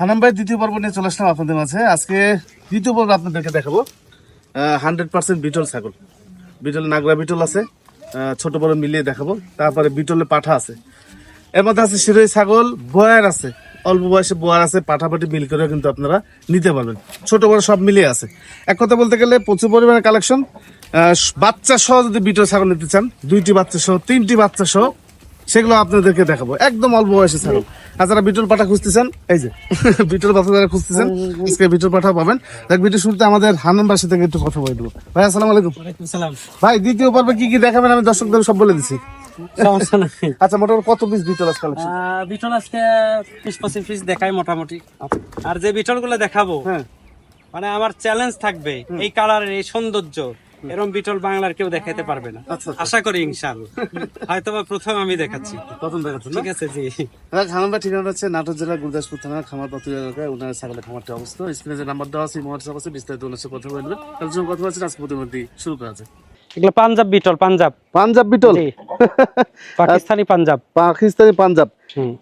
হানাম ভাই, দ্বিতীয় পর্ব নিয়ে চলে আসলাম আপনাদের মাঝে। আজকে দ্বিতীয় পর্ব আপনাদেরকে দেখাবো। হান্ড্রেড পার্সেন্ট বিটল ছাগল। বিটল নাগরা বিটল আছে। ছোট বড় মিলিয়ে দেখাবো। তারপরে বিটলে পাঠা আছে। এর মধ্যে আছে শিরোই ছাগল, বয়ার আছে। অল্প বয়সে বোয়ার আছে পাঠাপাটি মিল করে কিন্তু আপনারা নিতে পারবেন। ছোট বড় সব মিলিয়ে আছে। এক কথা বলতে গেলে প্রচুর পরিমাণে কালেকশন বাচ্চা সহ যদি বিটল ছাগল নিতে চান, দুইটি বাচ্চা সহ, তিনটি বাচ্চা সহ সেগুলো আপনাদেরকে দেখাবো। একদম অল্প বয়সে ছাগল আর যারা বিটল পাঠা খুঁজতেছেন এই যে বিটল পাঠা যারা খুঁজতেছেন আজকে বিটল পাঠা পাবেন। দেখ বিটল শুরুতে আমাদের হাননবাসী থেকে একটু কথা বলে দেবো ভাই আসসালামু আলাইকুম। ভাই দ্বিতীয় পর্বে কি কি দেখাবেন আমি দর্শকদের সব বলে দিচ্ছি। আচ্ছা মোটামুটি কত পিস বিটল আহ, বিটল আজকে বিশ পঁচিশ পিস দেখাই মোটামুটি। আর যে বিটলগুলো দেখাবো হ্যাঁ। মানে আমার চ্যালেঞ্জ থাকবে এই কালারের এই সৌন্দর্য। এরকম বিটল বাংলার কেউ দেখাতে পারবে না। আচ্ছা, আচ্ছা। আশা করি ইনশাআল্লাহ হয়তো বা প্রথম আমি দেখাচ্ছি। প্রথম দেখাচ্ছেন ঠিক আছে জি। খামার ঠিকানা হচ্ছে নাটোর জেলা গুরদাসপুর থানা খামার পাতুরি এলাকায়। উনার ছাগলের খামারটি অবস্থা স্ক্রিনে যে নাম্বার দেওয়া আছে আছে বিস্তারিত ওনার সাথে কথা বলবেন। তার জন্য কথা বলছেন আজকে প্রতিমধ্যে শুরু করা আছে এগুলো পাঞ্জাব বিটল পাঞ্জাব। পাঞ্জাব বিটল? পাকিস্তানি পাঞ্জাব। পাকিস্তানি পাঞ্জাব।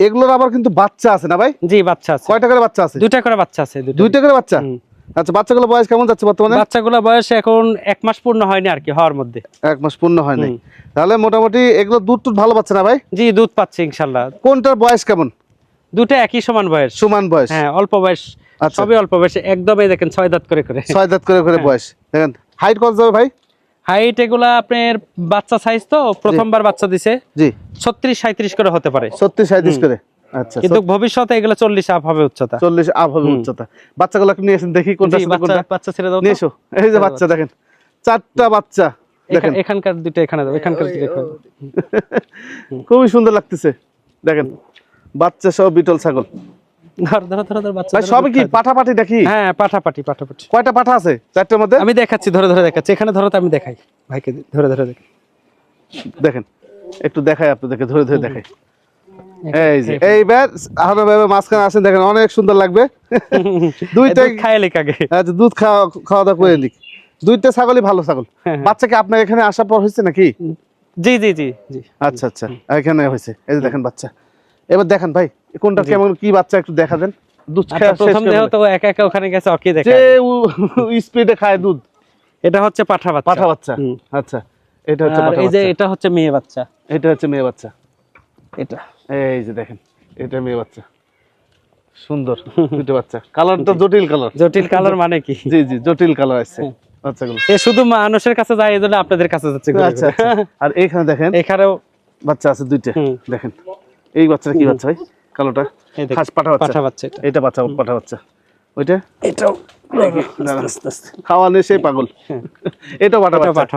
এগুলোর আবার কিন্তু বাচ্চা আছে না ভাই? জি বাচ্চা আছে। কয়টা করে বাচ্চা আছে? দুইটা করে বাচ্চা আছে দুইটা। করে বাচ্চা। আচ্ছা বাচ্চাগুলো বয়স কেমন যাচ্ছে বর্তমানে? বাচ্চাগুলো বয়স এখন এক মাস পূর্ণ হয়নি আর কি হওয়ার মধ্যে। এক মাস পূর্ণ হয় নাই হুম। তাহলে মোটামুটি এগুলো দুধ টুধ ভালো পাচ্ছে না ভাই? জি দুধ পাচ্ছে ইনশাল্লাহ। কোনটার বয়স কেমন? দুটো একই সমান বয়স। সমান বয়স। হ্যাঁ অল্প বয়স। আচ্ছা। সবই অল্প বয়স একদমই দেখেন ছয় দাঁত করে করে। ছয় দাঁত করে করে হ্যাঁ। বয়স। দেখেন হাইট কত যাবে ভাই? হাইট এগুলা আপনার বাচ্চা সাইজ তো প্রথমবার বাচ্চা দিছে। জি। ছত্রিশ সাঁত্রিশ করে হতে পারে। সত্যি সাঁত্রিশ করে। আচ্ছা কিন্তু ভবিষ্যতে এগুলো চল্লিশ আপ হবে উচ্চতা। চল্লিশ আপ হবে উচ্চতা। বাচ্চাগুলো নিয়ে এসেন দেখি কোনটা বাচ্চা কোনটা। বাচ্চা ছেড়ে দাও নিয়ে এসো। এই যে বাচ্চা দেখেন চারটা বাচ্চা দেখেন। এখানকার দুটো এখানে দাও এখানকার দুটো এখানে খুবই সুন্দর লাগতেছে দেখেন। বাচ্চা সহ বিটল ছাগল। সবই কি। পাঠাপাঠি দেখি হ্যাঁ পাঠাপাটি পাঠাপাটি কয়টা পাঠা আছে চারটার মধ্যে? আমি দেখাচ্ছি ধরে ধরে দেখাচ্ছি। এখানে ধরো আমি দেখাই। ভাইকে ধরে ধরে দেখাই। দেখেন একটু দেখাই আপনাদেরকে ধরে ধরে দেখাই। এই যে এইবার আহরণ ভাই মাঝখানে আসেন দেখেন অনেক সুন্দর লাগবে। দুইটাই দুধ খায় আগে। আচ্ছা দুধ খাওয়া খাওয়া দাওয়া করে নিক। দুইটা ছাগলই ভালো ছাগল। হ্যাঁ। বাচ্চা কি আপনার এখানে আসার পর হয়েছে নাকি? জি জি জি জি। আচ্ছা আচ্ছা এখানে হয়েছে। এই যে দেখেন বাচ্চা। এবার দেখেন ভাই কোনটা কেমন কি বাচ্চা একটু দেখা দেন। দুধ আচ্ছা, প্রথম দেহ তো একা একা ওখানে গেছে অকি দেখা যে স্পিডে খায় দুধ। এটা হচ্ছে পাঠা বাচ্চা। পাঠা বাচ্চা। আচ্ছা এটা হচ্ছে এই যে এটা হচ্ছে মেয়ে বাচ্চা। এটা হচ্ছে মেয়ে বাচ্চা। এটা। এই যে দেখেন এটা মেয়ে বাচ্চা। সুন্দর। দুটো বাচ্চা। কালারটা জটিল কালার জটিল কালার মানে কি? জি জি জটিল কালার আছে বাচ্চাগুলো। এ শুধু মানুষের কাছে যায় এজন্য জন্য আপনাদের কাছে যাচ্ছে আচ্ছা আচ্ছা। আর এখানে দেখেন এখানেও বাচ্চা আছে দুইটা। দেখেন এই বাচ্চাটা কি বাচ্চা ভাই? কালোটা হাঁস পাঠা বাচ্চা। পাঠা বাচ্চা এটা। এটা বাচ্চা পাঠা বাচ্চা। ওইটা? এটাও। দাঁড়ান। খাওয়া নিয়ে সেই পাগল। এটা পাঠা পাঠা।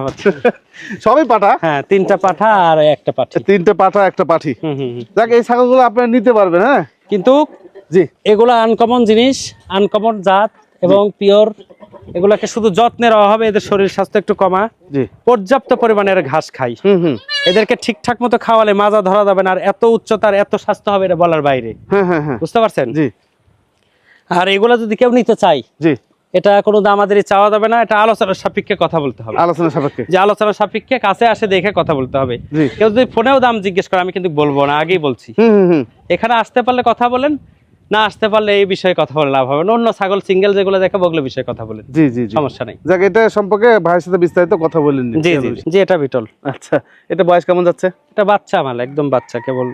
সবই পাঠা? হ্যাঁ তিনটা পাঠা আর একটা পাঠি। তিনটে পাঠা একটা পাঠি। হুম হুম হুম। দেখ এই ছাগলগুলো আপনারা নিতে পারবেন হ্যাঁ? কিন্তু জি। এগুলা আনকমন জিনিস আনকমন জাত এবং পিওর এগুলাকে শুধু যত্নের অভাবে এদের শরীর স্বাস্থ্য একটু কমা। পর্যাপ্ত পরিমাণের ঘাস খাই। হুম হুম। এদেরকে ঠিকঠাক মতো খাওয়ালে মাজা ধরা যাবে না আর এত উচ্চতার এত স্বাস্থ্য হবে এটা বলার বাইরে। হ্যাঁ হ্যাঁ হ্যাঁ। বুঝতে পারছেন? জি। আর এগুলা যদি কেউ নিতে চাই জি। এটা কোনো আমাদের চাওয়া যাবে না এটা আলোচনার সাপেক্ষে কথা বলতে হবে। আলোচনা সাপেক্ষে। যে আলোচনার সাপেক্ষে কাছে আসে দেখে কথা বলতে হবে। কেউ যদি ফোনেও দাম জিজ্ঞেস করে আমি কিন্তু বলব না আগেই বলছি। এখানে আসতে পারলে কথা বলেন না আসতে পারলে এই বিষয়ে কথা বলে লাভ হবে না। অন্য ছাগল সিঙ্গেল যেগুলো দেখাবো ওগুলো বিষয়ে কথা বলেন। জি জি সমস্যা নেই। যাক এটা সম্পর্কে ভাইয়ের সাথে বিস্তারিত কথা বলেন জি জি জি এটা বিটল। আচ্ছা এটা বয়স কেমন যাচ্ছে? এটা বাচ্চা মাল একদম বাচ্চা কেবল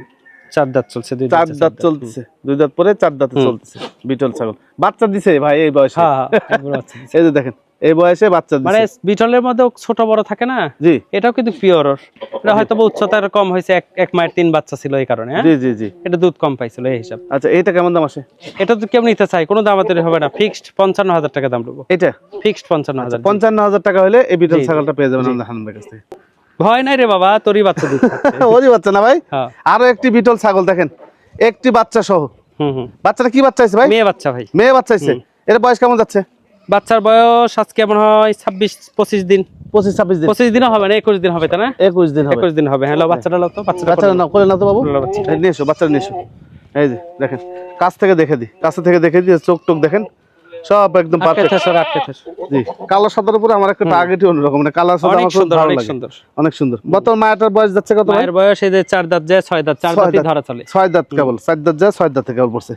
চার দাঁত চলছে দুই চার দাঁত চলতেছে দুই দাঁত পরে চার দাঁতে। চলতেছে বিটল ছাগল। বাচ্চা দিছে ভাই এই বয়সে। হ্যাঁ হ্যাঁ। এই যে দেখেন এই বয়সে বাচ্চা মানে বিটলের মধ্যেও ছোট বড় থাকে না? জি। এটাও কিন্তু পিওর এটা হয়তো উচ্চতার কম হয়েছে এক এক মায়ের তিন বাচ্চা ছিল এই কারণে হ্যাঁ? জি জি জি। এটা দুধ কম পাইছিল এই হিসাব। আচ্ছা এটা কেমন দাম আসে? এটা তো কেউ নিতে চাই কোনো দামাদারি হবে না। ফিক্সড পঞ্চান্ন হাজার টাকা দাম দেবো। এটা ফিক্সড পঞ্চান্ন হাজার। পঞ্চান্ন হাজার টাকা হলে এই বিটল। ছাগলটা পেয়ে যাবেন আমাদের হানবের কাছ থেকে। ভয় নাই রে বাবা তোরই বাচ্চা ওরই বাচ্চা না ভাই? হ্যাঁ। আরও একটি বিটল ছাগল দেখেন একটি বাচ্চা সহ। বাচ্চাটা কি বাচ্চা ভাই? মেয়ে বাচ্চা ভাই। মেয়ে বাচ্চা আছে এর বয়স কেমন যাচ্ছে? বাচ্চার বয়স আজকে মনে হয় ছাব্বিশ পঁচিশ দিন। পঁচিশ ছাব্বিশ দিন। পঁচিশ দিনও হবে না একুশ দিন হবে তাই না? একুশ দিন একুশ দিন হবে। হ্যালো বাচ্চাটা লো তো বাচ্চাটা না করে না তো বাবু। নিয়ে এসো বাচ্চারা নিয়ে এসো। এই যে দেখেন কাছ থেকে দেখে দিই কাছ থেকে দেখে দিই চোখ টোক দেখেন। সব একদম কালো সাদার উপরে আমার একটা টার্গেটই অন্যরকম মানে কালার সাদা অনেক সুন্দর অনেক সুন্দর। অনেক সুন্দর। বর্তমান মায়াটার বয়স যাচ্ছে কত ভাই? মায়ের বয়স এই যে চার দাঁত যায় ছয় দাঁত চার দাঁতই ধরা চলে। ছয় দাঁত কেবল চার দাঁত যায় ছয় দাঁত কেবল পড়ছে।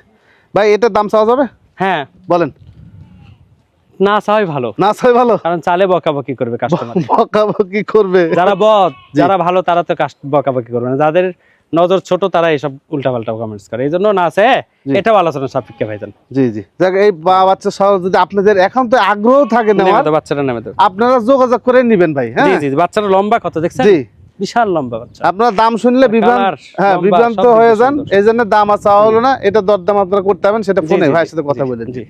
ভাই এটার দাম চাওয়া যাবে? হ্যাঁ। বলেন। না চাই ভালো। না চাই ভালো? কারণ চালে বকাবকি করবে কাস্টমার বকাবকি করবে। যারা বদ যারা ভালো তারা তো বকাবকি করবে না। যাদের নজর ছোট তারা এসব উল্টাপাল্টা কমেন্টস করে। এই জন্য না আছে এটাও আলোচনা সাপেক্ষে ভাইজান। জি জি। দেখ এই বাচ্চা সহ যদি আপনাদের এখন তো আগ্রহ থাকে না বাচ্চারা নেমে তো। আপনারা যোগাযোগ করে নিবেন ভাই হ্যাঁ? জি জি বাচ্চারা লম্বা কত দেখছেন? জি। বিশাল লম্বা বাচ্চা। আপনারা দাম শুনলে বিভ্রান্ত হ্যাঁ বিভ্রান্ত হয়ে যান। এই জন্য দাম চাওয়া হলো না। এটা দরদাম আপনারা করতে হবেন সেটা ফোনে ভাইয়ের সাথে কথা বলেন। জি।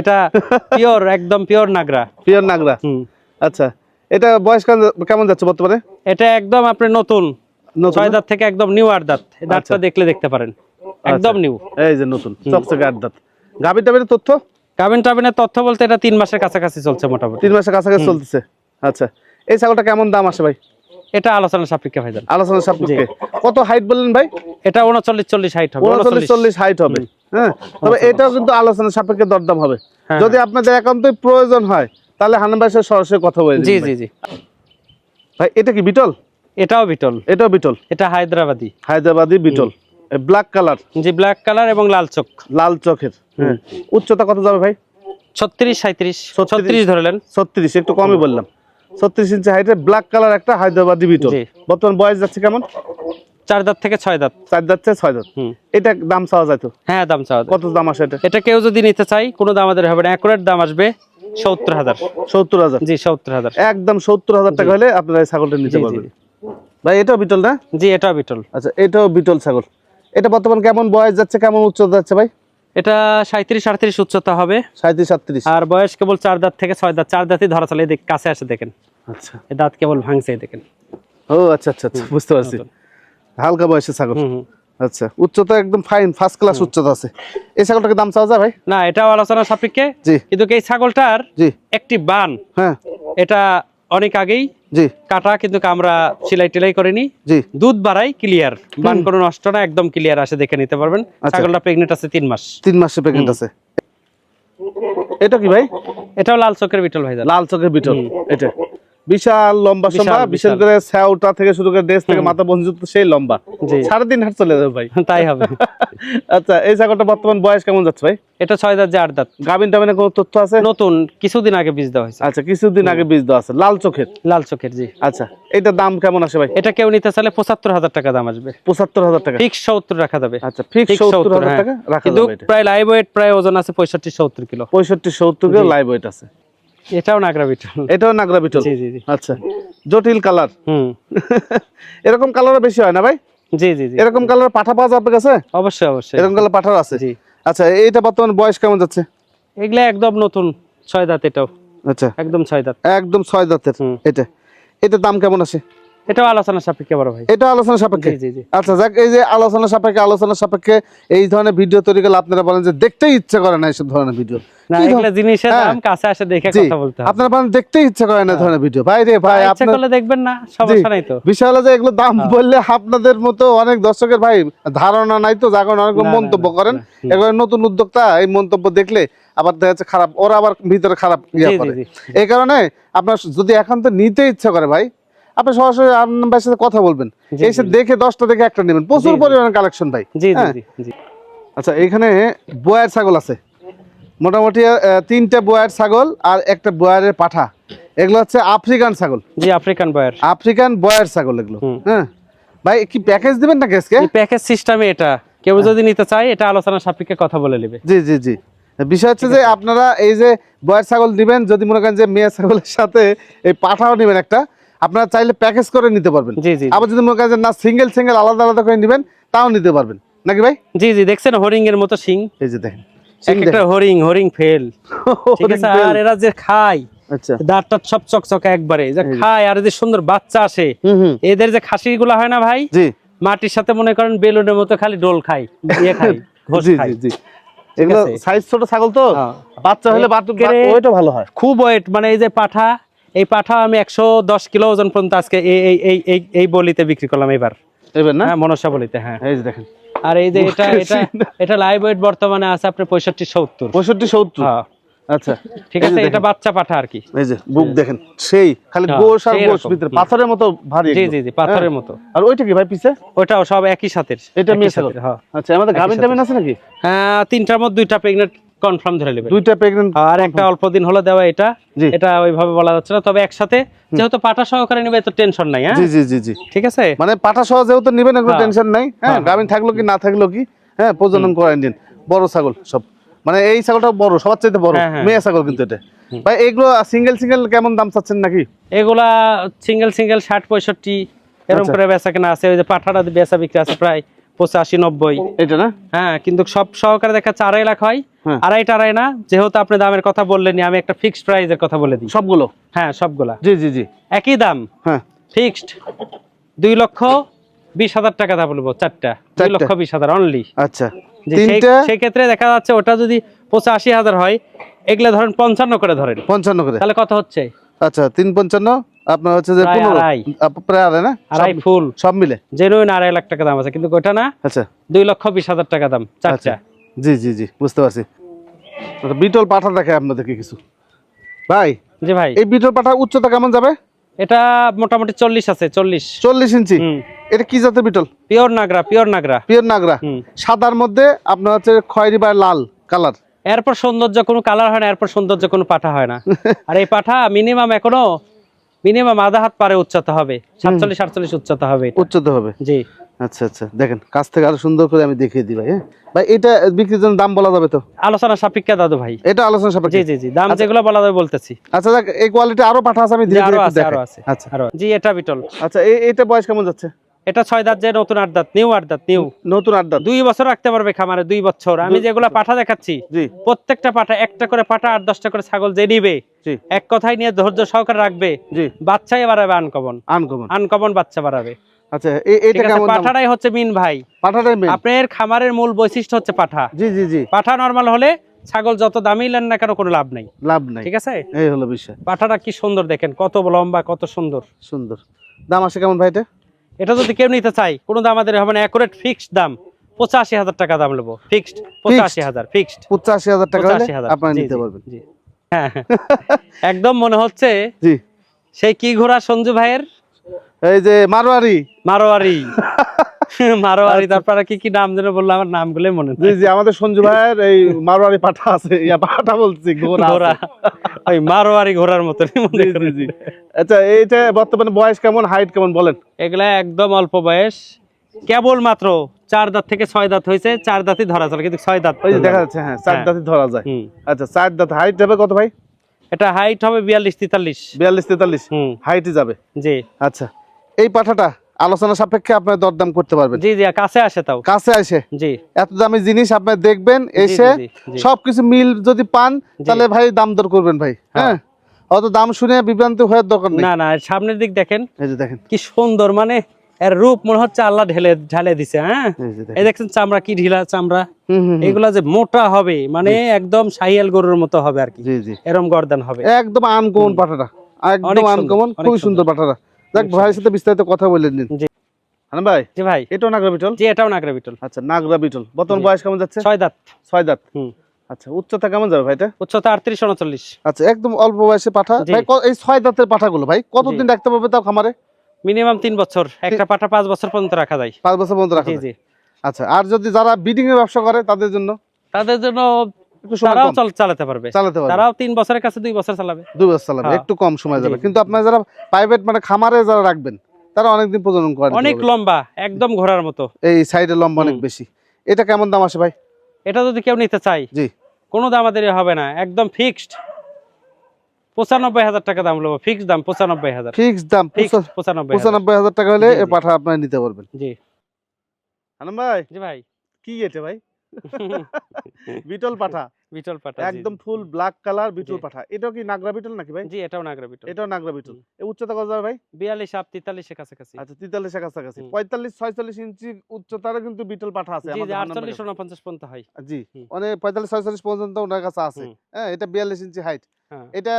এটা পিওর একদম পিওর নাগরা। পিয়র নাগরা। হুম। আচ্ছা এটা বয়স কেমন- যাচ্ছে বর্তমানে? এটা একদম আপনি নতুন। ছয় দাঁত থেকে একদম নিউ আট দাঁত। দাঁতটা আচ্ছা। দেখলে দেখতে পারেন। একদম নিউ। এই যে নতুন চকচকে আট দাঁত। টাবির তথ্য? টাবিনের তথ্য বলতে এটা তিন মাসের কাছাকাছি চলছে মোটামুটি। তিন মাসের কাছাকাছি চলতেছে। আচ্ছা। এই ছাগলটা কেমন দাম আসে ভাই? এটা আলোচনা সাপেক্ষে আলোচনা সাপেক্ষে। কত হাইট বললেন ভাই? এটা উনচল্লিশ চল্লিশ হাইট হবে উনচল্লিশ চল্লিশ হাইট হবে। হ্যাঁ? তবে এটাও কিন্তু আলোচনা সাপেক্ষে দরদাম হবে। হ্যাঁ, যদি আপনাদের একান্তই প্রয়োজন হয় তাহলে হানান সাথে সরাসরি কথা বলে জি জি জি। ভাই এটা কি বিটল? এটাও বিটল। এটাও বিটল। এটা Hyderabadi. Hyderabadi beetal. Black colour জি ব্ল্যাক কালার এবং লাল চোখ। লাল চোখের। উচ্চতা কত যাবে ভাই? ছত্রিশ সাঁত্রিশ 36 ছত্রিশ ধরলেন। ছত্রিশ একটু কমই বললাম। ছত্রিশ ইঞ্চি হাইটের ব্ল্যাক কালার একটা হায়দ্রাবাদি বিটল। বর্তমান বয়স যাচ্ছে কেমন? চার দাঁত থেকে ছয় দাঁত। চার যাচ্ছে ছয় দাঁত। হুম। এটা দাম চাওয়া যায় তো? হ্যাঁ দাম চাওয়া। কত দাম আসে এটা? এটা কেউ যদি নিতে চাই কোনো দাম আমাদের হবে না। অ্যাকুরেট দাম আসবে সত্তর হাজার। সত্তর হাজার। জি সত্তর হাজার। একদম সত্তর হাজার টাকা হলে আপনারা এই ছাগলটা নিতে পারবেন। ভাই এটাও বিটল না? জি এটাও বিটল। আচ্ছা এটাও বিটল ছাগল। এটা বর্তমান কেমন বয়স যাচ্ছে কেমন উচ্চতা যাচ্ছে ভাই? এটা সাঁত্রিশ আটত্রিশ উচ্চতা হবে। সাঁত্রিশ সাতত্রিশ আর বয়স কেবল চার দাঁত থেকে ছয় দাঁত চার দাঁতই ধরা চলে কাছে আসে দেখেন। আচ্ছা। দাঁত কেবল ভাঙছে দেখেন। ও আচ্ছা আচ্ছা আচ্ছা বুঝতে পারছি। হালকা বয়সের ছাগল। আচ্ছা উচ্চতা একদম ফাইন ফার্স্ট ক্লাস উচ্চতা আছে। এই ছাগলটাকে দাম চাওয়া যায় ভাই? না এটাও আলোচনা সাপেক্ষে। জি। কিন্তু এই ছাগলটার জি। একটি বান। হ্যাঁ। এটা অনেক আগেই জি। কাটা কিন্তু আমরা সেলাই টেলাই করিনি। জি। দুধ বাড়াই ক্লিয়ার বান কোনো নষ্ট না একদম ক্লিয়ার আসে দেখে নিতে পারবেন। আচ্ছা। ছাগলটা প্রেগনেন্ট আছে তিন মাস। তিন মাসে প্রেগনেন্ট আছে। এটা কি ভাই? এটাও লাল চোখের বিটল ভাই লাল চোখের বিটল। এটা। বিশাল লম্বা সম্বা বিশেষ করে স্যাওটা থেকে শুরু করে দেশ থেকে মাথা পর্যন্ত সেই লম্বা। তিন হাত চলে যাবে ভাই। তাই হবে। আচ্ছা এই ছাগলটা বর্তমান বয়স কেমন যাচ্ছে ভাই? এটা ছয় দাঁত যে আট দাঁত। গাভিন টামিনে কোনো তথ্য আছে? নতুন কিছুদিন আগে বীজ দেওয়া হয়েছে। আচ্ছা কিছুদিন আগে বীজ দেওয়া আছে। লাল চোখের? লাল চোখের জি। আচ্ছা এটার দাম কেমন আসে ভাই? এটা কেউ নিতে চাইলে পঁচাত্তর হাজার টাকা দাম আসবে। পঁচাত্তর হাজার টাকা। ফিক্স সত্তর রাখা যাবে। আচ্ছা ফিক্স সত্তর হাজার হ্যাঁ। টাকা রাখা যাবে প্রায় লাইভ ওয়েট প্রায় ওজন আছে পঁয়ষট্টি সত্তর কিলো। পঁয়ষট্টি সত্তর কিলো লাইভ ওয়েট আছে। এটাও নাগরা বিটল। এটাও নাগরা বিটল? জি জি জি। আচ্ছা। জটিল কালার। হুম। এরকম কালারও বেশি হয় না ভাই? জি জি জি। এরকম কালার পাঠা পাওয়া যাবে কাছে? অবশ্যই অবশ্যই। এরকম কালার পাঠাও আছে? জি। আচ্ছা এইটা বর্তমান বয়স কেমন যাচ্ছে? এগুলা একদম নতুন ছয় দাঁত এটাও। আচ্ছা। একদম ছয় দাঁত। একদম ছয় দাঁতের। এটা। এটার দাম কেমন আছে? এটাও আলোচনা সাপেক্ষে বড় ভাই। এটা আলোচনা সাপেক্ষে? জি জি জি। আচ্ছা যাক এই যে আলোচনা সাপেক্ষে আলোচনা সাপেক্ষে এই ধরনের ভিডিও তৈরি করলে আপনারা বলেন যে দেখতেই ইচ্ছা করে না এইসব ধরনের ভিডিও না কি জিনিসের হ্যাঁ। দাম কাছে আসে দেখে কথা বলতে হবে। আপনারা বলেন দেখতেই ইচ্ছা করে না ধরনের ভিডিও ভাই রে ভাই ইচ্ছা করলে দেখবেন না সমস্যা নাই তো। বিষয় হলো যে এগুলো দাম বললে আপনাদের মতো অনেক দর্শকের ভাই ধারণা নাই তো যখন অনেক মন্তব্য করেন। এগুলো নতুন উদ্যোক্তা এই মন্তব্য দেখলে আবার দেখা যাচ্ছে খারাপ ওরা আবার ভিতরে খারাপ ইয়া করে। এই কারণে আপনার যদি এখন তো নিতে ইচ্ছা করে ভাই আপনি সরাসরি আনন্দ ভাইয়ের সাথে কথা বলবেন। এসে দেখে দশটা দেখে একটা নেবেন। প্রচুর। পরিমাণে কালেকশন ভাই। জি জি হ্যাঁ। আচ্ছা এখানে বয়ার ছাগল আছে। মোটামুটি তিনটে বয়ার ছাগল আর একটা বয়ারের পাঠা। এগুলো হচ্ছে আফ্রিকান ছাগল। জি আফ্রিকান বয়ার। আফ্রিকান বয়ার ছাগল এগুলো। হ্যাঁ? ভাই কি প্যাকেজ দিবেন আজকে? এই প্যাকেজ সিস্টেমে এটা। কেউ যদি নিতে চায় এটা আলোচনা সাপেক্ষে কথা বলে নেবে। জি জি জি। বিষয় হচ্ছে যে আপনারা এই যে বয়ার ছাগল দিবেন যদি মনে করেন যে মেয়ে ছাগলের সাথে এই পাঠাও নেবেন একটা আপনারা চাইলে প্যাকেজ করে নিতে পারবেন। জি জি আবার যদি মনে করেন না সিঙ্গেল সিঙ্গেল আলাদা আলাদা করে নেবেন তাও নিতে পারবেন। নাকি ভাই? জি জি দেখছেন হরিং এর মতো সিং এই যে দেখেন একটা হরিং হরিং ফেল। ঠিক আছে আর এরা যে খায় আচ্ছা। দাঁতটা সব চকচকে একবারে। যে খায় আর যে সুন্দর বাচ্চা আসে এদের যে খাসি গুলা হয় না ভাই? মাটির সাথে মনে করেন বেলুনের মতো খালি ডোল খাই ইয়ে ঘোষ এগুলো সাইজ ছোট ছাগল তো? হ্যাঁ। বাচ্চা হলে ভালো হয়। খুব ওয়েট মানে এই যে পাঠা এই পাঠা আমি একশো দশ কিলো ওজন পর্যন্ত আজকে এই বলিতে বিক্রি করলাম এবার এবার না? হ্যাঁ মনসা বলিতে হ্যাঁ। এই যে দেখেন। আর এই যে এটা এটা এটা লাইভ ওয়েট বর্তমানে আছে আপনার পঁয়ষট্টি সত্তর। পঁয়ষট্টি সত্তর? হ্যাঁ। আচ্ছা। ঠিক আছে এটা বাচ্চা পাঠা আর কি। এই যে বুক দেখেন সেই খালি হ্যাঁ, গোশ আর গোশ ভিতরে পাথরের মতো ভারী জি জি জি পাথরের। মতো। আর ওইটা কি ভাই পিছে ওটাও সব একই সাথের। এটা মেয়ে হ্যাঁ। আচ্ছা আমাদের গাভিন সাথে। আছে নাকি? হ্যাঁ তিনটার মধ্যে দুইটা প্রেগনেন্ট কনফার্ম ধরে নেবে দুইটা প্রেগনেন্ট আর একটা অল্প দিন হলো দেওয়া এটা। এটা ওইভাবে বলা যাচ্ছে না। তবে একসাথে যেহেতু পাটা সহকারে নেবে তো টেনশন নাই হ্যাঁ? জি জি জি জি। ঠিক আছে? মানে পাঠা সহ যেহেতু নিবেন কোনো হ্যাঁ। টেনশন নাই হ্যাঁ? হ্যাঁ, গাভিন থাকল কি না থাকল কি হ্যাঁ? প্রজনন করাই দিন বড় ছাগল সব। মানে এই ছাগলটা বড় সবার চাইতে বড়। হ্যাঁ, হ্যাঁ। মেয়ে ছাগল কিন্তু এটা। ভাই এগুলো সিঙ্গেল সিঙ্গেল কেমন দাম চাচ্ছেন নাকি? এগুলা সিঙ্গেল সিঙ্গেল ষাট পঁয়ষট্টি এরকম আচ্ছা। করে বেচা কেনা আছে। ওই যে পাঠাটা বেচা বিক্রি আছে প্রায় পঁচাশি নব্বই। এটা না? হ্যাঁ কিন্তু সব সহকারে দেখা যাচ্ছে আড়াই লাখ হয়। হ্যাঁ। আড়াই টাড়াই না যেহেতু আপনি দামের কথা বললেন আমি একটা ফিক্সড প্রাইজের কথা বলে দিই। সবগুলো? হ্যাঁ সবগুলা। জি জি জি। একই দাম। হ্যাঁ। ফিক্সড দুই লক্ষ বিশ হাজার টাকা দাম বলব চারটা। দুই লক্ষ বিশ হাজার অনলি আচ্ছা। যে সেই- তিনটা? সেই ক্ষেত্রে দেখা যাচ্ছে ওটা যদি পঁচাশি হাজার হয় এগুলা ধরেন পঞ্চান্ন করে ধরেন। পঞ্চান্ন করে। তাহলে কত হচ্ছে? আচ্ছা তিন পঞ্চান্ন আপনার হচ্ছে যে প্রায় আড়াই। না? আড়াই ফুল। সব মিলে? জেনুইন আড়াই লাখ টাকা দাম আছে। কিন্তু না আচ্ছা। দুই লক্ষ বিশ হাজার টাকা দাম চারটা। আচ্ছা। জি জি জি বুঝতে পারছি। আচ্ছা, বিটল পাঠা দেখে আপনাদেরকে কিছু। ভাই জি ভাই। এই বিটল পাঠা উচ্চতা কেমন যাবে? এটা মোটামুটি চল্লিশ আছে চল্লিশ। চল্লিশ ইঞ্চি? এটা কি জাতের beetal? Pure Nagra pure Nagra. Pure Nagra. সাদার মধ্যে আপনার হচ্ছে খয়েরি বা লাল কালার। এরপর সৌন্দর্য কোনো কালার হয় না এরপর সৌন্দর্য কোনো পাঠা হয় না। আর এই পাঠা মিনিমাম এখনও মিনিমাম আধা হাত পারে উচ্চতা হবে সাতচল্লিশ আটচল্লিশ উচ্চতা হবে। উচ্চতা হবে। জি। আচ্ছা আচ্ছা। দেখেন কাছ থেকে আরও সুন্দর করে আমি দেখিয়ে দিই ভাই হ্যাঁ? ভাই এটা বিক্রির জন্য দাম বলা যাবে তো? আলোচনা সাপেক্ষে দাদু ভাই। এটা আলোচনা সাপেক্ষে? জি জি জি। দাম যেগুলো বলা যাবে বলতেছি। আচ্ছা দেখ এই কোয়ালিটি আরও পাঠা আছে আমি জি, ধীরে আরও ধীরে আছে আরও। আছে। আচ্ছা। জি এটা বিটল। আচ্ছা এই এটা বয়স কেমন যাচ্ছে? এটা ছয় দাঁত যে নতুন আট দাঁত নিউ আট দাঁত নিউ। নতুন আড্ডা দুই বছর রাখতে পারবে খামারে দুই বছর। আমি যেগুলো পাঠা দেখাচ্ছি প্রত্যেকটা পাঠা একটা করে পাঠা আট দশটা করে ছাগল যে নিবে এক কথায় নিয়ে ধৈর্য সহকারে রাখবে বাচ্চাই বাড়াবে আনকমন আনকমন আনকমন বাচ্চা বাড়াবে। আচ্ছা আছে পাঠাটাই হচ্ছে মিন ভাই। পাঠাটাই আপনার খামারের মূল বৈশিষ্ট্য হচ্ছে পাঠা। জি জি জি। পাঠা নরমাল হলে ছাগল যত দামি নেন না কেন কোনো লাভ নাই। লাভ নাই। ঠিক আছে? এই হলো বিষয়। পাঠাটা কি সুন্দর দেখেন কত লম্বা কত সুন্দর। সুন্দর। দাম আসে কেমন ভাই এটা যদি কেউ নিতে চাই কোনো দাম আমাদের হবে না অ্যাকুরেট ফিক্সড দাম। পঁচাশি হাজার টাকা দাম নেব। ফিক্সড পঁচাশি হাজার ফিক্সড পঁচাশি হাজার টাকা আপনারা নিতে পারবেন। জি। হ্যাঁ হ্যাঁ। একদম মনে হচ্ছে জি। সেই কি ঘোড়া সঞ্জু ভাইয়ের? এই যে মারোয়ারি। মারোয়ারি। মারোয়ারি তারপরে কি কি নাম যেন বলল আমার নামগুলো মনে জি জি আমাদের সঞ্জু ভাইয়ের এই মারোয়ারি পাঠা আছে ইয়া পাঠা বলছি ঘোড়া ঘোড়া। ওই মারোয়ারি ঘোড়ার মনে জি করি। জি জি। আচ্ছা এইটা বর্তমানে বয়স কেমন হাইট কেমন বলেন। এগুলা একদম অল্প বয়স। কেবল মাত্র চার দাঁত থেকে ছয় দাঁত হয়েছে চার দাঁতই ধরা চলে কিন্তু ছয় দাঁত ওই দেখা যাচ্ছে হ্যাঁ চার হ্যাঁ। দাঁতই ধরা যায়। আচ্ছা চার দাঁত হাইট যাবে কত ভাই? এটা হাইট হবে বিয়াল্লিশ তেতাল্লিশ। বিয়াল্লিশ তেতাল্লিশ। হাইটই যাবে। জি। আচ্ছা এই পাঠাটা আলোচনা সাপেক্ষে আপনার দরদাম করতে পারবেন। জি জি কাছে আসে তাও। কাছে আসে। জি। এত দামি জিনিস আপনি দেখবেন এসে। সবকিছু মিল যদি পান তাহলে ভাই দাম দর করবেন ভাই হ্যাঁ। অত দাম শুনে বিভ্রান্তি হওয়ার দরকার নেই। না না সামনের দিক দেখেন। এই যে দেখেন। কি সুন্দর মানে এর রূপ মনে হচ্ছে আল্লাহ ঢেলে ঢালে দিছে হ্যাঁ? এই দেখছেন চামড়া কি ঢিলা চামড়া। এগুলা যে মোটা হবে মানে একদম সাহিয়াল গরুর মতো হবে আর কি। জি জি। এরম গর্দান হবে। একদম আনকমন পাঠাটা। একদম আনকমন খুবই সুন্দর পাঠাটা। যাক ভাইয়ের সাথে বিস্তারিত কথা বলে নিন। হানান ভাই? জি ভাই। এটাও নাগরা বিটল? জি এটাও নাগরা বিটল। আচ্ছা নাগরা বিটল। বর্তমান বয়স কেমন যাচ্ছে? ছয় দাঁত। ছয় দাঁত। হুম। আচ্ছা উচ্চতা কেমন যাবে ভাইটা? উচ্চতা আটত্রিশ উনচল্লিশ। আচ্ছা একদম অল্প বয়সে পাঠা। ভাই এই ছয় দাঁতের পাঠাগুলো ভাই কতদিন রাখতে পারবে তাও খামারে? মিনিমাম তিন বছর। একটা পাঠা পাঁচ বছর পর্যন্ত রাখা যায়। পাঁচ বছর পর্যন্ত রাখা যায়। আচ্ছা আর যদি যারা বিডিং এর ব্যবসা করে তাদের জন্য? তাদের জন্য একটু তারাও চালাতে পারবে। চালাতে পারবে। তারাও তিন বছরের কাছে দুই বছর চালাবে। দুই বছর চালাবে। হ্যাঁ। একটু কম সময় যাবে। কিন্তু আপনার যারা প্রাইভেট মানে খামারে যারা রাখবেন তারা অনেকদিন প্রজনন করে অনেক লম্বা একদম ঘোড়ার মতো। এই সাইডে লম্বা অনেক বেশি। এটা কেমন দাম আসে ভাই? এটা যদি কেউ নিতে চাই জি। কোনো দাম আমাদের হবে না। একদম ফিক্সড পঁচানব্বই হাজার টাকা দাম ফিক্সড দাম পঁচানব্বই হাজার। দাম ফিক্সড পঁচানব্বই হাজার। পঁচানব্বই হাজার টাকা হলে। পাঠা আপনি নিতে পারবেন। জি। হানান ভাই। জি ভাই। কি এটা ভাই? বিটল পাঠা। বিটল পাঠা একদম ফুল ব্ল্যাক কালার বিটল পাঠা। এটাও কি নাগরা বিটল নাকি ভাই? জি এটাও নাগরা বিটল। এটাও নাগরা বিটল। এই উচ্চতা কত যাবে ভাই? বিয়াল্লিশ আপ তেতাল্লিশের কাছাকাছি। আচ্ছা তেতাল্লিশের কাছাকাছি। হুম। পঁয়তাল্লিশ ছয়চল্লিশ ইঞ্চি উচ্চতারও কিন্তু বিটল পাঠা আছে আমাদের জি হান্নান আটচল্লিশ ভাইয়ের উনপঞ্চাশ পর্যন্ত হয়। জি মানে পঁয়তাল্লিশ ছয়চল্লিশ পর্যন্ত ওনার কাছে আছে। হ্যাঁ এটা বিয়াল্লিশ ইঞ্চি হাইট হ্যাঁ। এটা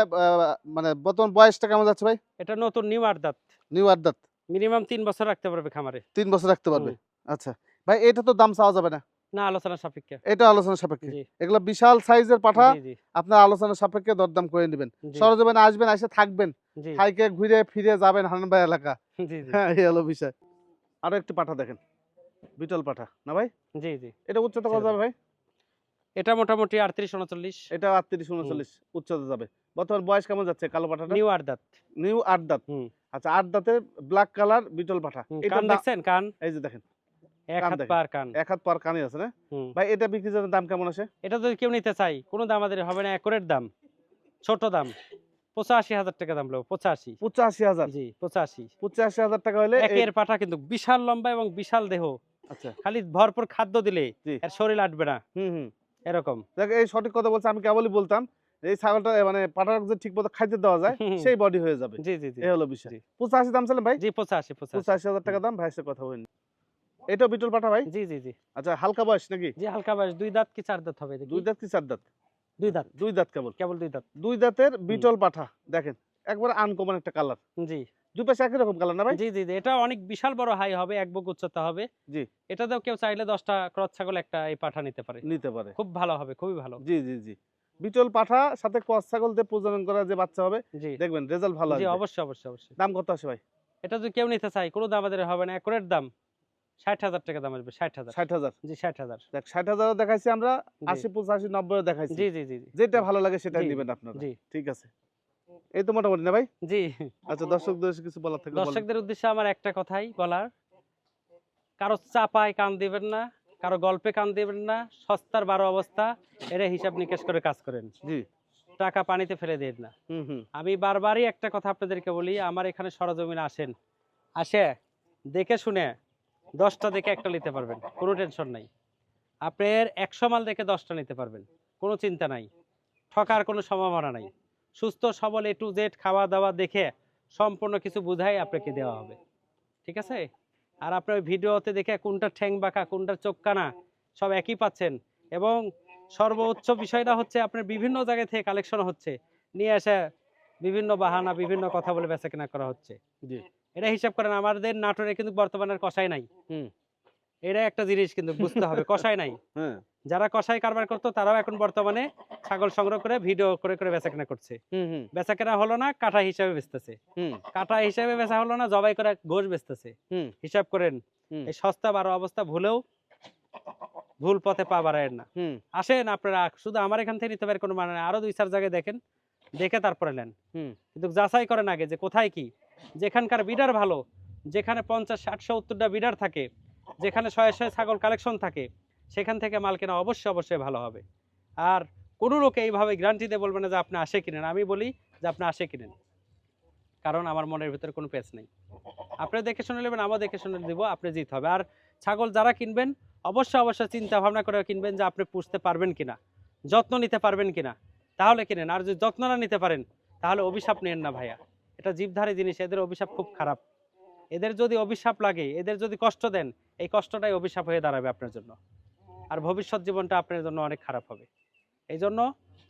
মানে বর্তমান বয়সটা কেমন যাচ্ছে ভাই? এটা নতুন নিউ আট দাঁত নিউ আড্ডাত মিনিমাম তিন বছর রাখতে পারবে খামারে। তিন বছর রাখতে পারবে। আচ্ছা। ভাই এটা তো দাম চাওয়া যাবে না। না আলোচনা সাপেক্ষে। এটা আলোচনা সাপেক্ষে। এগুলো বিশাল সাইজের পাঠা জি জি। আপনার আলোচনা সাপেক্ষে দরদাম করে নেবেন। জি, আসবেন এসে থাকবেন। জি। ঘুরে ফিরে যাবেন হানবাই এলাকা। জি জি। হ্যাঁ এই হলো বিষয়। আরও একটি পাঠা দেখেন। বিটল পাঠা না ভাই? জি জি। এটা উচ্চতা কত যাবে ভাই? এটা মোটামুটি আটত্রিশ উনচল্লিশ। এটা আটত্রিশ উনচল্লিশ উচ্চতা যাবে। বর্তমান বয়স কেমন যাচ্ছে কালো পাঠাটা? নিউ আরদাত নিউ আট দাঁত। আচ্ছা আট দাঁতের ব্ল্যাক কালার বিটল পাঠা। এটা দেখছেন কান? এই যে দেখেন। এক হাত পার কান। এক হাত পার কানে আছে না? ভাই এটা বিক্রি করার দাম কেমন আছে এটা যদি কেউ নিতে চাই কোনো দাম আমাদের হবে না একরের দাম। ছোট দাম। পঁচাশি হাজার টাকা দাম লোক পঁচাশি। পঁচাশি হাজার? জি পঁচাশি। পঁচাশি হাজার টাকা হলে একের পাঠা কিন্তু বিশাল লম্বা এবং বিশাল দেহ। আচ্ছা। খালি ভরপুর খাদ্য দিলে। এর শরীর আটবে না। হুম হুম। এরকম। দেখ এই সঠিক কথা বলছে আমি কেবলই বলতাম এই ছাগলটা মানে পাঠার যদি ঠিক মতো খাইতে দেওয়া যায় সেই বডি হয়ে যাবে। জি জি এই হলো বিষয়। পঁচাশি দাম ছিলেন ভাই? জি পঁচাশি পঁচাশি। হাজার টাকা দাম ভাইয়ের সাথে কথা হয়নি এটাও বিটল পাঠা ভাই? জি জি জি। আচ্ছা হালকা বয়স নাকি? জি হালকা বয়স। দুই দাঁত কি চার দাঁত হবে? দুই দাঁত কি চার দাঁত? দুই দাঁত। দুই দাঁত কেবল? কেবল দুই দাঁত। দুই দাঁতের বিটল পাঠা দেখেন। একবার আনকমন একটা কালার জি। দুই পাশে একই রকম কালার না ভাই? জি জি এটা অনেক বিশাল বড় হাই হবে এক বুক উচ্চতা হবে। জি। এটাতেও কেউ চাইলে দশটা ক্রস ছাগল একটা এই পাঠা নিতে পারে। নিতে পারে। খুব ভালো হবে খুবই ভালো। জি জি জি। বিটল পাঠা সাথে কস ছাগল দিয়ে প্রজনন করা যে বাচ্চা হবে জি। দেখবেন রেজাল্ট ভালো জি অবশ্যই অবশ্যই অবশ্যই। দাম কত আছে ভাই? এটা যদি কেউ নিতে চাই কোনো দাম আমাদের হবে না একরের দাম। ষাট হাজার টাকা দাম আসবে ষাট হাজার। ষাট হাজার। জি ষাট হাজার। দেখ ষাট হাজারও দেখাইছি আমরা আশি পঁচাশি নব্বই দেখাইছি। জি জি জি জি। যেটা ভালো লাগে সেটা নেবেন আপনারা। জি। ঠিক আছে। এই তো মোটামুটি না ভাই? জি। আচ্ছা দর্শকদের কিছু বলার থাকলে দর্শকদের উদ্দেশ্যে আমার একটা কথাই বলার। কারও চাপায় কান দিবেন না কারও গল্পে কান দিবেন না সস্তার বারো অবস্থা এরা হিসাব নিকেশ করে কাজ করেন। জি। টাকা পানিতে ফেলে দেন না। হুম হুম। আমি বারবারই একটা কথা আপনাদেরকে বলি আমার এখানে সরজমিনে আসেন। আসে দেখে শুনে। দশটা দেখে একটা নিতে পারবেন, কোনো টেনশন নাই। আপনার একশো মাল দেখে দশটা নিতে পারবেন, কোনো চিন্তা নাই। ঠকার কোনো সম্ভাবনা নাই। সুস্থ, সবল এ টু জেড খাওয়া দাওয়া দেখে সম্পূর্ণ কিছু বুঝাই আপনাকে দেওয়া হবে। ঠিক আছে? আর আপনার ভিডিওতে দেখে কোনটা ঠ্যাং বাঁকা, কোনটা চোখ কানা, সব একই পাচ্ছেন। এবং সর্বোচ্চ বিষয়টা হচ্ছে আপনার বিভিন্ন জায়গা থেকে কালেকশন হচ্ছে। নিয়ে এসে বিভিন্ন বাহানা, বিভিন্ন কথা বলে বেচা কেনা করা হচ্ছে। জি। এটা হিসাব করেন আমাদের নাটোরে কিন্তু বর্তমানের কষাই নাই। হুম। এটা একটা জিনিস কিন্তু বুঝতে হবে কষাই নাই। হ্যাঁ। যারা কষাই কারবার করতো তারাও এখন বর্তমানে ছাগল সংগ্রহ করে ভিডিও করে করে বেচা কেনা করছে। হুম হুম। বেচা কেনা হলো না কাটা হিসাবে বেচতেছে। কাটা হিসাবে বেচা হলো না জবাই করে গোশ বেচতেছে। হিসাব করেন এই সস্তা বারো অবস্থা ভুলেও ভুল পথে পা বাড়ায়েন না। আসেন আপনারা শুধু আমার এখান থেকে নিতে পারে কোনো মানে আরও দুই চার জায়গায় দেখেন দেখে তারপরে নেন। হুম। কিন্তু যাচাই করেন আগে যে কোথায় কি। যেখানকার বিডার ভালো, যেখানে পঞ্চাশ, ষাট, সত্তরটা বিডার থাকে, যেখানে শয়ে শয়ে ছাগল কালেকশন থাকে, সেখান থেকে মাল কেনা অবশ্যই অবশ্যই ভালো হবে। আর কোনো লোকে এইভাবে গ্যারান্টি দিয়ে বলবে না যে আপনি আসে কিনেন। আমি বলি যে আপনি আসে কিনেন। কারণ আমার মনের ভিতরে কোনো পেস নেই। আপনি দেখে শুনে নেবেন আমার দেখে শুনে দিব, আপনি জিত হবে। আর ছাগল যারা কিনবেন, অবশ্যই অবশ্যই চিন্তা ভাবনা করে কিনবেন যে আপনি পুষতে পারবেন কিনা, যত্ন নিতে পারবেন কিনা, তাহলে কিনেন। আর যদি যত্ন না নিতে পারেন, তাহলে অভিশাপ নেন না ভাইয়া। এটা জীবধারী জিনিস এদের অভিশাপ খুব খারাপ। এদের যদি অভিশাপ লাগে এদের যদি কষ্ট দেন এই কষ্টটাই অভিশাপ হয়ে দাঁড়াবে আপনার জন্য। আর ভবিষ্যৎ জীবনটা আপনার জন্য অনেক খারাপ হবে। এই জন্য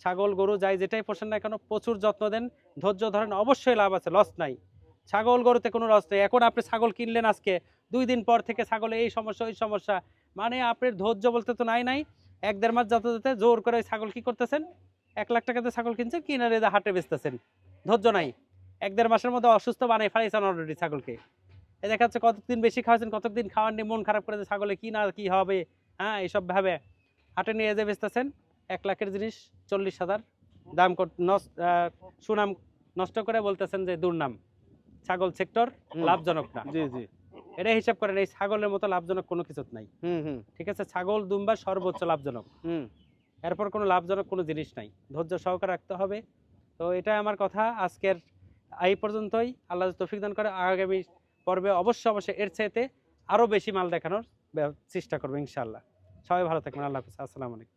ছাগল গরু যাই যেটাই পোষেন না কেন প্রচুর যত্ন দেন ধৈর্য ধরেন অবশ্যই লাভ আছে লস নাই। ছাগল গরুতে কোনো লস নেই। এখন আপনি ছাগল কিনলেন আজকে দুই দিন পর থেকে ছাগলে এই সমস্যা ওই সমস্যা। মানে আপনার ধৈর্য বলতে তো নাই নাই। এক দেড় মাস যাতে যেতে জোর করে ওই ছাগল কি করতেছেন? এক লাখ টাকাতে ছাগল কিনছেন কিনে রেদে হাটে বেচতেছেন। ধৈর্য নাই। এক দেড় মাসের মধ্যে অসুস্থ বানাই ফেলাইছেন অলরেডি ছাগলকে। এ দেখা যাচ্ছে কতদিন বেশি খাওয়াচ্ছেন কতদিন খাওয়ার নিয়ে মন খারাপ করে যে ছাগলে কি না কি হবে হ্যাঁ এইসব ভাবে হাটে নিয়ে যে বেচতেছেন। এক লাখের জিনিস চল্লিশ হাজার। দাম সুনাম নষ্ট করে বলতেছেন যে দুর্নাম। ছাগল সেক্টর লাভজনক না। জি জি। এটা হিসাব করেন এই ছাগলের মতো লাভজনক কোনো কিছু নাই। হুম হুম। ঠিক আছে ছাগল দুম্বা সর্বোচ্চ লাভজনক। হুম। এরপর কোনো লাভজনক কোনো জিনিস নাই। ধৈর্য সহকারে রাখতে হবে। তো এটা আমার কথা। আজকের এই পর্যন্তই। আল্লাহ তফিক দান করে, আগামী পর্বে অবশ্য অবশ্যই এর চাইতে আরও বেশি মাল দেখানোর চেষ্টা করব ইনশাল্লাহ সবাই ভালো থাকবেন। আল্লাহ হাফিজ। আসসালামু আলাইকুম।